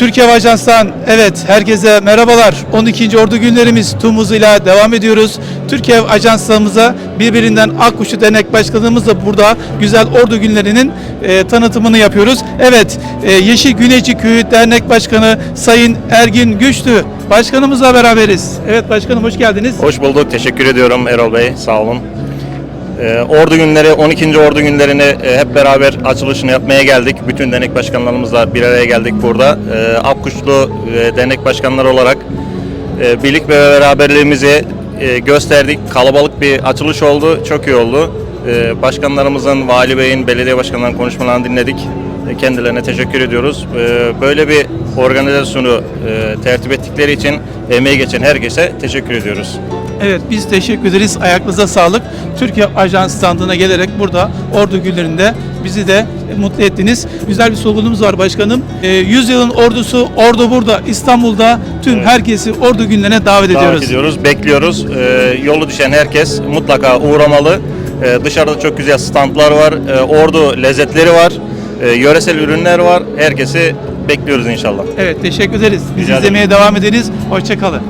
Türkiye Hava evet herkese merhabalar. 12. Ordu günlerimiz tüm hızıyla devam ediyoruz. Türkiye Ajanslarımıza birbirinden Akkuşu Dernek Başkanımızla burada güzel ordu günlerinin e, tanıtımını yapıyoruz. Evet e, Yeşil Güneyci Köyü Dernek Başkanı Sayın Ergin Güçlü Başkanımızla beraberiz. Evet başkanım hoş geldiniz. Hoş bulduk. Teşekkür ediyorum Erol Bey. Sağ olun. Ee, ordu günleri, 12. Ordu günlerini e, hep beraber açılışını yapmaya geldik. Bütün dernek başkanlarımızla bir araya geldik burada. Ee, Akkuşlu e, başkanları olarak e, birlik ve beraberliğimizi e, gösterdik. Kalabalık bir açılış oldu. Çok iyi oldu. Başkanlarımızın, Vali Bey'in, belediye başkanlarının konuşmalarını dinledik. E, Kendilerine teşekkür ediyoruz. Böyle bir organizasyonu e, tertip ettikleri için emeği geçen herkese teşekkür ediyoruz. Evet biz teşekkür ederiz. Ayaklarınıza sağlık. Türkiye Ajans standına gelerek burada ordu günlerinde bizi de mutlu ettiniz. Güzel bir sloganımız var başkanım. Ee, Yüzyılın ordusu ordu burada İstanbul'da tüm Evet. herkesi ordu günlerine davet ediyoruz. Davet ediyoruz, bekliyoruz. Ee, yolu düşen herkes mutlaka uğramalı. Ee, dışarıda çok güzel standlar var, ee, ordu lezzetleri var, ee, yöresel ürünler var. Herkesi bekliyoruz inşallah. Evet teşekkür ederiz. Biz Rica ederim. izlemeye devam ederiz. Hoşçakalın.